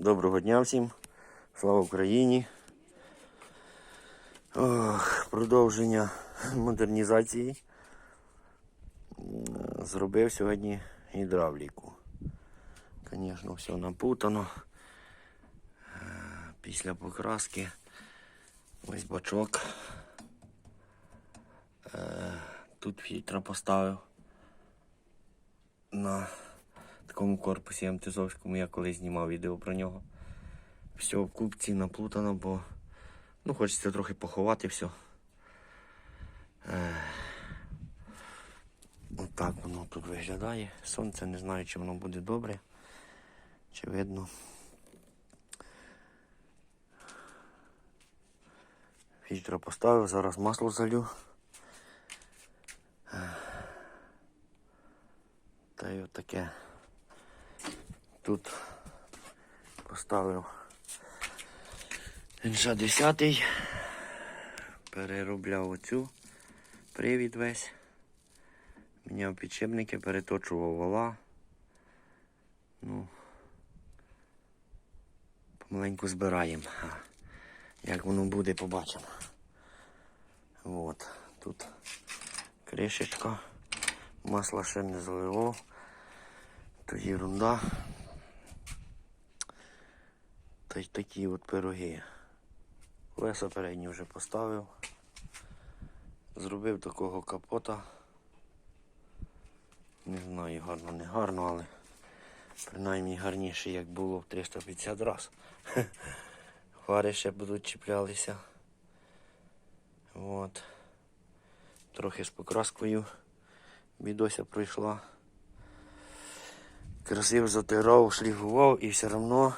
Доброго дня всім. Слава Україні. Ох, продовження модернізації. Зробив сьогодні гідравліку. Звісно, все напутано. Е, Після покраски ось бачок. Е, Тут фільтра поставив на такому корпусі МТЗовському, я колись знімав відео про нього. Все в купці наплутано, бо ну, хочеться трохи поховати все. Отак воно тут виглядає. Сонце не знаю, чи воно буде добре, чи видно. Фільтра поставив, зараз масло залю. Та й отаке. Тут поставив інша 10 переробляв оцю привід весь. Міняв підшипники, переточував вала. Ну, помаленьку збираємо. Як воно буде, побачимо. От, тут кришечка. Масла ще не заливав. То ерунда. Та й такі от пироги. Колеса передні вже поставив. Зробив такого капота. Не знаю, гарно, не гарно, але принаймні гарніше, як було в 350 раз. Фари ще будуть чіплялися. От. Трохи з покраскою бідося пройшла. Красиво затирав, шліфував і все одно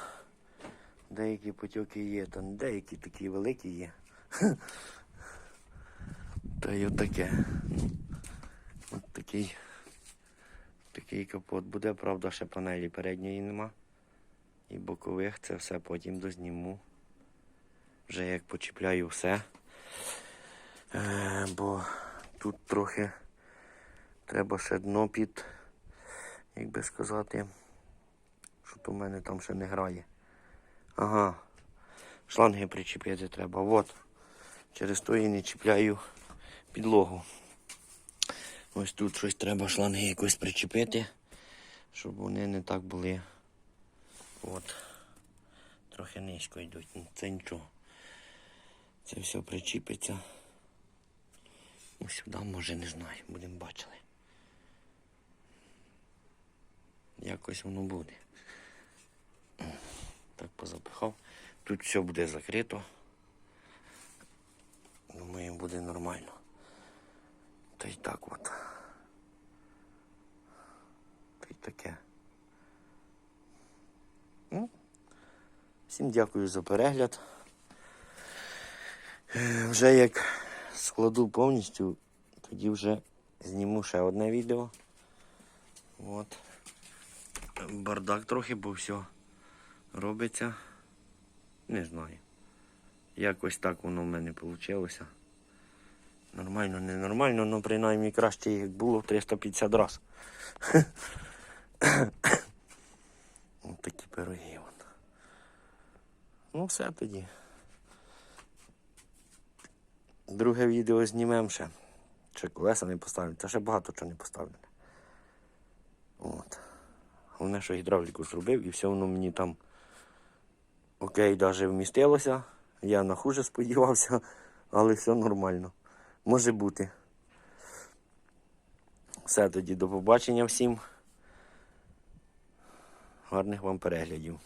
деякі потьоки є, та не деякі такі великі є. Та й отаке. От такий, такий капот буде, правда, ще панелі передньої нема. І бокових це все потім дозніму. Вже як почіпляю все. Е, бо тут трохи треба ще дно під, як би сказати, що то в мене там ще не грає. Ага. Шланги причепити треба. От. Через то і не чіпляю підлогу. Ось тут щось треба шланги якось причепити, щоб вони не так були. От. Трохи низько йдуть. Це нічого. Це все причіпиться. Ну, сюди, може, не знаю, будемо бачили. Якось воно буде. Так позапихав. Тут все буде закрито. Думаю, буде нормально. Та й так от. Та й таке. Ну, всім дякую за перегляд. Е, Вже як складу повністю, тоді вже зніму ще одне відео. От. Бардак трохи, бо все робиться. Не знаю. Якось так воно в мене вийшло. Нормально, не нормально, але принаймні краще, як було 350 разів. Ось такі пироги. Ну все тоді. Друге відео знімемо ще. Ще колеса не поставлю, та ще багато чого не поставлено. От. Головне, що гідравліку зробив і все воно мені там окей, навіть вмістилося. Я на хуже сподівався, але все нормально. Може бути. Все тоді, до побачення всім. Гарних вам переглядів.